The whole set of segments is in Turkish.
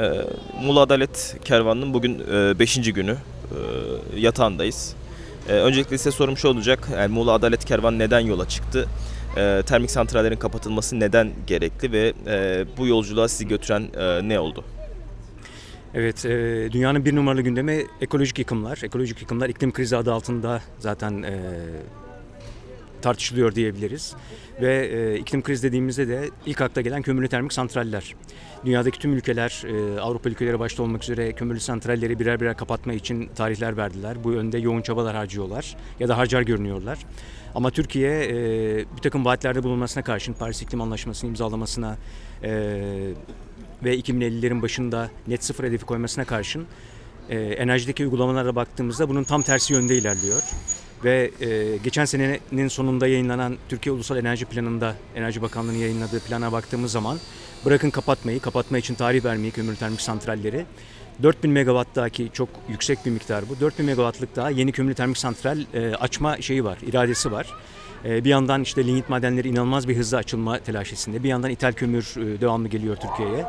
Ee, Muğla Adalet Kervanı'nın bugün 5. günü Ee, yatağındayız. Ee, öncelikle size sorum olacak. Yani Muğla Adalet Kervanı neden yola çıktı? Ee, termik santrallerin kapatılması neden gerekli ve e, bu yolculuğa sizi götüren e, ne oldu? Evet, e, dünyanın bir numaralı gündemi ekolojik yıkımlar. Ekolojik yıkımlar iklim krizi adı altında zaten e, tartışılıyor diyebiliriz. Ve e, iklim krizi dediğimizde de ilk akla gelen kömürlü termik santraller. Dünyadaki tüm ülkeler, e, Avrupa ülkeleri başta olmak üzere kömürlü santralleri birer birer kapatma için tarihler verdiler. Bu yönde yoğun çabalar harcıyorlar ya da harcar görünüyorlar. Ama Türkiye e, bir takım vaatlerde bulunmasına karşın Paris İklim Anlaşması'nı imzalamasına e, ve 2050'lerin başında net sıfır hedefi koymasına karşın e, enerjideki uygulamalara baktığımızda bunun tam tersi yönde ilerliyor. Ve e, geçen senenin sonunda yayınlanan Türkiye Ulusal Enerji Planı'nda Enerji Bakanlığı'nın yayınladığı plana baktığımız zaman bırakın kapatmayı, kapatma için tarih vermeyi kömür termik santralleri 4000 megawatt'taki çok yüksek bir miktar bu. 4000 megawattlık daha yeni kömür termik santral e, açma şeyi var, iradesi var. E, bir yandan işte lignit madenleri inanılmaz bir hızla açılma telaşesinde. Bir yandan ithal kömür e, devamlı geliyor Türkiye'ye.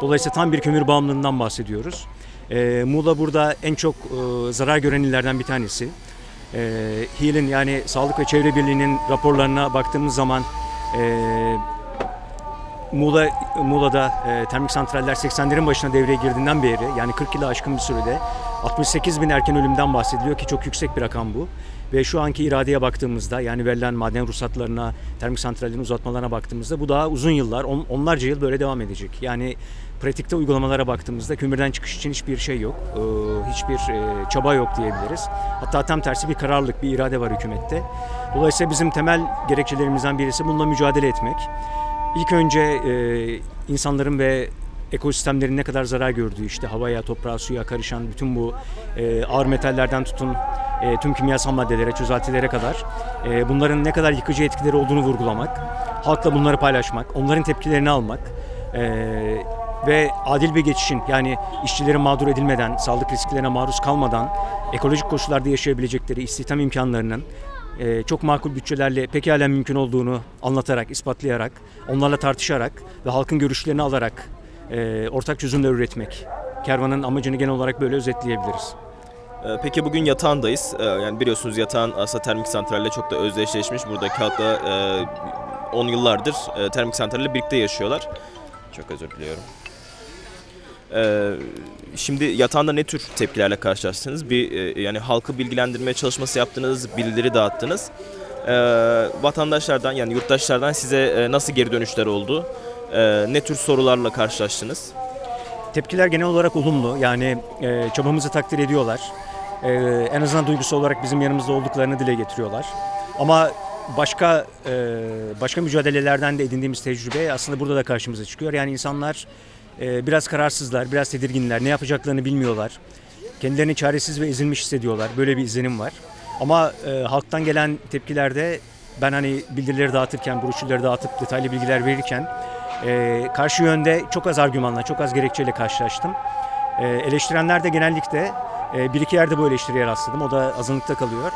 Dolayısıyla tam bir kömür bağımlılığından bahsediyoruz. E, Muğla burada en çok e, zarar gören illerden bir tanesi. E, HİL'in yani Sağlık ve Çevre Birliği'nin raporlarına baktığımız zaman e, Muğla Muğla'da e, termik santraller 80'lerin başına devreye girdiğinden beri yani 40 yılı aşkın bir sürede 68 bin erken ölümden bahsediliyor ki çok yüksek bir rakam bu. Ve şu anki iradeye baktığımızda yani verilen maden ruhsatlarına, termik santrallerin uzatmalarına baktığımızda bu daha uzun yıllar, on, onlarca yıl böyle devam edecek. Yani pratikte uygulamalara baktığımızda kömürden çıkış için hiçbir şey yok, e, hiçbir e, çaba yok diyebiliriz. Hatta tam tersi bir kararlılık, bir irade var hükümette. Dolayısıyla bizim temel gerekçelerimizden birisi bununla mücadele etmek. İlk önce e, insanların ve ekosistemlerin ne kadar zarar gördüğü işte havaya, toprağa, suya karışan bütün bu e, ağır metallerden tutun e, tüm kimyasal maddelere, çözeltilere kadar e, bunların ne kadar yıkıcı etkileri olduğunu vurgulamak, halkla bunları paylaşmak, onların tepkilerini almak e, ve adil bir geçişin yani işçilerin mağdur edilmeden, sağlık risklerine maruz kalmadan ekolojik koşullarda yaşayabilecekleri istihdam imkanlarının e, çok makul bütçelerle pekala mümkün olduğunu anlatarak, ispatlayarak, onlarla tartışarak ve halkın görüşlerini alarak e, ortak çözümler üretmek. Kervanın amacını genel olarak böyle özetleyebiliriz. Ee, Peki bugün yatağındayız. Ee, Yani biliyorsunuz yatağın aslında termik santralle çok da özdeşleşmiş. Buradaki e, 10 yıllardır e, termik santralle birlikte yaşıyorlar. Çok özür diliyorum. Ee, Şimdi yatağında ne tür tepkilerle karşılaştınız? Bir e, yani halkı bilgilendirmeye çalışması yaptınız, bildiri dağıttınız. Ee, Vatandaşlardan yani yurttaşlardan size e, nasıl geri dönüşler oldu? Ee, Ne tür sorularla karşılaştınız? Tepkiler genel olarak olumlu. Yani e, çabamızı takdir ediyorlar. E, en azından duygusal olarak bizim yanımızda olduklarını dile getiriyorlar. Ama başka e, başka mücadelelerden de edindiğimiz tecrübe aslında burada da karşımıza çıkıyor. Yani insanlar e, biraz kararsızlar, biraz tedirginler, ne yapacaklarını bilmiyorlar. Kendilerini çaresiz ve ezilmiş hissediyorlar. Böyle bir izlenim var. Ama e, halktan gelen tepkilerde ben hani bildirileri dağıtırken, broşürleri dağıtıp detaylı bilgiler verirken e, karşı yönde çok az argümanla, çok az gerekçeyle karşılaştım. E, eleştirenler de genellikle e, bir iki yerde bu eleştiriye rastladım. O da azınlıkta kalıyor.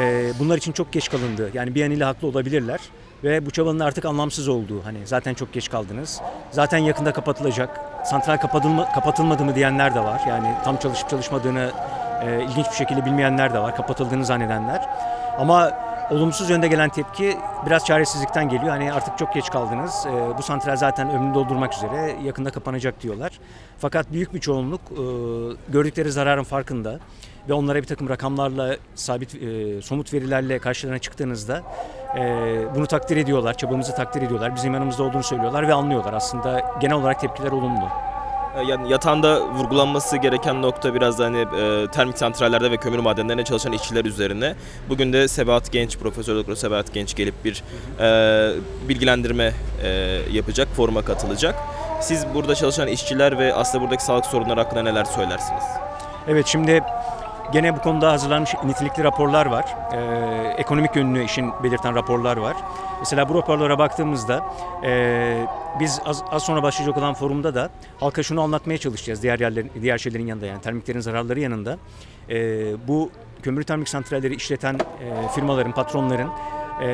E, bunlar için çok geç kalındı. Yani bir yanıyla haklı olabilirler. Ve bu çabanın artık anlamsız olduğu. Hani zaten çok geç kaldınız. Zaten yakında kapatılacak. Santral kapatılma, kapatılmadı mı diyenler de var. Yani tam çalışıp çalışmadığını e, ilginç bir şekilde bilmeyenler de var. Kapatıldığını zannedenler. Ama olumsuz yönde gelen tepki biraz çaresizlikten geliyor. Hani artık çok geç kaldınız. E, bu santral zaten ömrünü doldurmak üzere. Yakında kapanacak diyorlar. Fakat büyük bir çoğunluk e, gördükleri zararın farkında ve onlara bir takım rakamlarla sabit e, somut verilerle karşılarına çıktığınızda e, bunu takdir ediyorlar, çabamızı takdir ediyorlar, bizim yanımızda olduğunu söylüyorlar ve anlıyorlar. Aslında genel olarak tepkiler olumlu. E, Yani yatağında vurgulanması gereken nokta biraz da hani e, termik santrallerde ve kömür madenlerinde çalışan işçiler üzerine. Bugün de Sebahat Genç, Profesör Doktor Sebahat Genç gelip bir e, bilgilendirme e, yapacak, foruma katılacak. Siz burada çalışan işçiler ve aslında buradaki sağlık sorunları hakkında neler söylersiniz? Evet şimdi gene bu konuda hazırlanmış nitelikli raporlar var. Ee, ekonomik yönünü işin belirten raporlar var. Mesela bu raporlara baktığımızda e, biz az, az sonra başlayacak olan forumda da halka şunu anlatmaya çalışacağız diğer yerlerin, diğer şeylerin yanında yani termiklerin zararları yanında. E, bu kömür termik santralleri işleten e, firmaların, patronların e,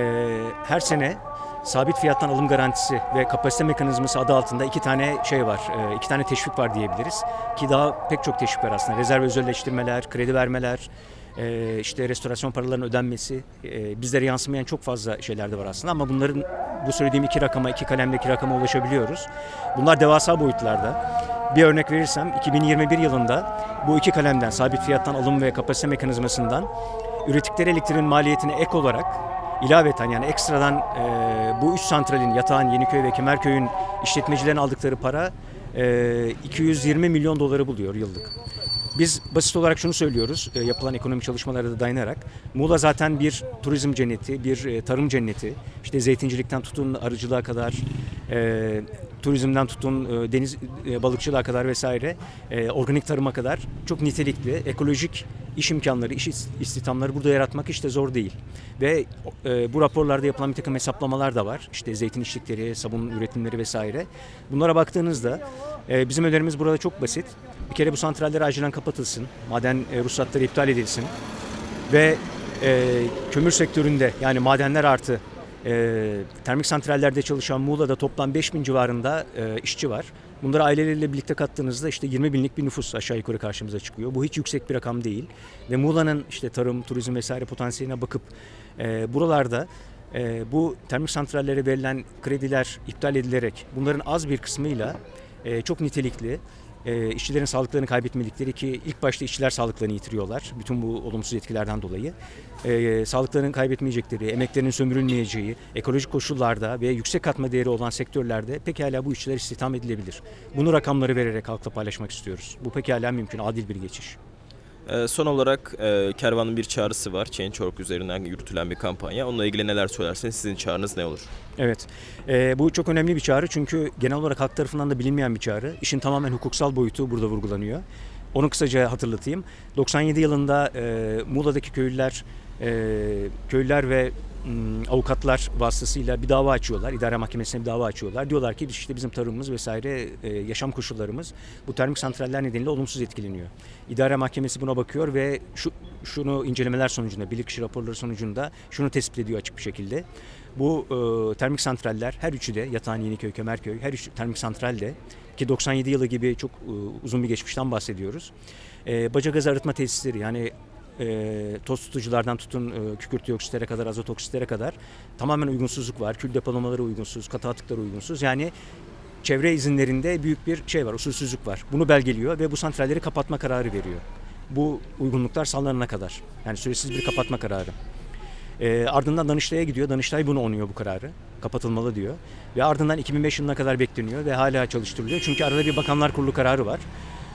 her sene sabit fiyattan alım garantisi ve kapasite mekanizması adı altında iki tane şey var, e, iki tane teşvik var diyebiliriz. Ki daha pek çok teşvik var aslında. Rezerv özelleştirmeler, kredi vermeler, e, işte restorasyon paralarının ödenmesi, e, bizlere yansımayan çok fazla şeyler de var aslında. Ama bunların bu söylediğim iki rakama, iki kalemdeki rakama ulaşabiliyoruz. Bunlar devasa boyutlarda. Bir örnek verirsem 2021 yılında bu iki kalemden sabit fiyattan alım ve kapasite mekanizmasından ürettikleri elektriğin maliyetine ek olarak ilaveten yani ekstradan e, bu üç santralin Yatağan, Yeniköy ve Kemerköy'ün işletmecilerin aldıkları para e, 220 milyon doları buluyor yıllık. Biz basit olarak şunu söylüyoruz, e, yapılan ekonomik çalışmalara da dayanarak. Muğla zaten bir turizm cenneti, bir e, tarım cenneti. İşte zeytincilikten tutun arıcılığa kadar, e, turizmden tutun e, deniz e, balıkçılığa kadar vesaire, e, organik tarıma kadar çok nitelikli, ekolojik iş imkanları, iş is- istihdamları burada yaratmak hiç de zor değil. Ve e, bu raporlarda yapılan bir takım hesaplamalar da var. İşte zeytin işlikleri, sabun üretimleri vesaire. Bunlara baktığınızda e, bizim önerimiz burada çok basit. Bir kere bu santraller acilen kapatılsın, maden e, ruhsatları iptal edilsin ve e, kömür sektöründe yani madenler artı e, termik santrallerde çalışan Muğla'da toplam 5000 civarında e, işçi var. Bunları aileleriyle birlikte kattığınızda işte 20 binlik bir nüfus aşağı yukarı karşımıza çıkıyor. Bu hiç yüksek bir rakam değil. Ve Muğla'nın işte tarım, turizm vesaire potansiyeline bakıp e, buralarda e, bu termik santrallere verilen krediler iptal edilerek bunların az bir kısmıyla e, çok nitelikli e, işçilerin sağlıklarını kaybetmedikleri ki ilk başta işçiler sağlıklarını yitiriyorlar bütün bu olumsuz etkilerden dolayı. E, sağlıklarını kaybetmeyecekleri, emeklerinin sömürülmeyeceği, ekolojik koşullarda ve yüksek katma değeri olan sektörlerde pekala bu işçiler istihdam edilebilir. Bunu rakamları vererek halkla paylaşmak istiyoruz. Bu pekala mümkün, adil bir geçiş. Ee, son olarak e, Kervan'ın bir çağrısı var. Change.org üzerinden yürütülen bir kampanya. Onunla ilgili neler söylerseniz sizin çağrınız ne olur? Evet, Ee, bu çok önemli bir çağrı çünkü genel olarak halk tarafından da bilinmeyen bir çağrı. İşin tamamen hukuksal boyutu burada vurgulanıyor. Onu kısaca hatırlatayım. 97 yılında e, Muğla'daki köylüler, e, köylüler ve avukatlar vasıtasıyla bir dava açıyorlar. İdare mahkemesine bir dava açıyorlar. Diyorlar ki işte bizim tarımımız vesaire e, yaşam koşullarımız bu termik santraller nedeniyle olumsuz etkileniyor. İdare mahkemesi buna bakıyor ve şu şunu incelemeler sonucunda, bilirkişi raporları sonucunda şunu tespit ediyor açık bir şekilde. Bu e, termik santraller her üçü de Yatağan, Yeniköy, Kemerköy her üç termik santral de ki 97 yılı gibi çok e, uzun bir geçmişten bahsediyoruz. E, baca gazı arıtma tesisleri yani e, toz tutuculardan tutun e, kükürt dioksitlere kadar, azot oksitlere kadar tamamen uygunsuzluk var. Kül depolamaları uygunsuz, katı atıkları uygunsuz. Yani çevre izinlerinde büyük bir şey var, usulsüzlük var. Bunu belgeliyor ve bu santralleri kapatma kararı veriyor. Bu uygunluklar sağlanana kadar. Yani süresiz bir kapatma kararı. E, ardından Danıştay'a gidiyor. Danıştay bunu onuyor bu kararı. Kapatılmalı diyor. Ve ardından 2005 yılına kadar bekleniyor ve hala çalıştırılıyor. Çünkü arada bir Bakanlar Kurulu kararı var.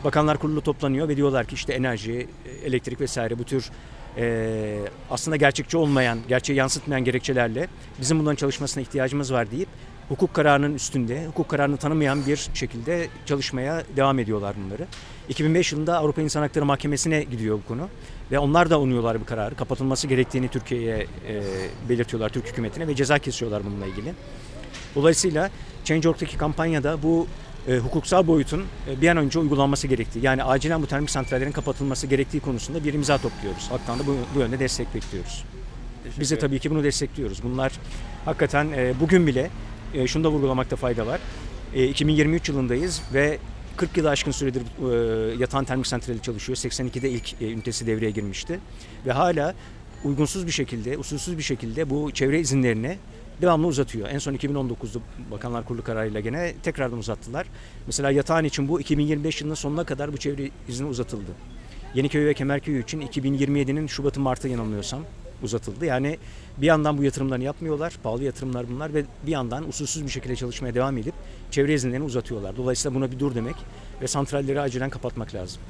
Bakanlar Kurulu toplanıyor ve diyorlar ki işte enerji, elektrik vesaire bu tür e, aslında gerçekçi olmayan, gerçeği yansıtmayan gerekçelerle bizim bunların çalışmasına ihtiyacımız var deyip hukuk kararının üstünde, hukuk kararını tanımayan bir şekilde çalışmaya devam ediyorlar bunları. 2005 yılında Avrupa İnsan Hakları Mahkemesi'ne gidiyor bu konu ve onlar da onuyorlar bu kararı. Kapatılması gerektiğini Türkiye'ye e, belirtiyorlar, Türk hükümetine ve ceza kesiyorlar bununla ilgili. Dolayısıyla Change.org'daki kampanyada bu e, hukuksal boyutun e, bir an önce uygulanması gerektiği, yani acilen bu termik santrallerin kapatılması gerektiği konusunda bir imza topluyoruz. Halktan da bu, bu yönde destek bekliyoruz. Biz de tabii ki bunu destekliyoruz. Bunlar hakikaten e, bugün bile e, şunu da vurgulamakta fayda var. E, 2023 yılındayız ve 40 yılı aşkın süredir e, yatan termik santrali çalışıyor. 82'de ilk e, ünitesi devreye girmişti. Ve hala uygunsuz bir şekilde, usulsüz bir şekilde bu çevre izinlerini devamlı uzatıyor. En son 2019'da Bakanlar Kurulu kararıyla gene tekrardan uzattılar. Mesela yatağın için bu 2025 yılının sonuna kadar bu çevre izni uzatıldı. Yeniköy ve Kemerköy için 2027'nin Şubat'ı Mart'ı yanılmıyorsam uzatıldı. Yani bir yandan bu yatırımlarını yapmıyorlar. Pahalı yatırımlar bunlar ve bir yandan usulsüz bir şekilde çalışmaya devam edip çevre izinlerini uzatıyorlar. Dolayısıyla buna bir dur demek ve santralleri acilen kapatmak lazım.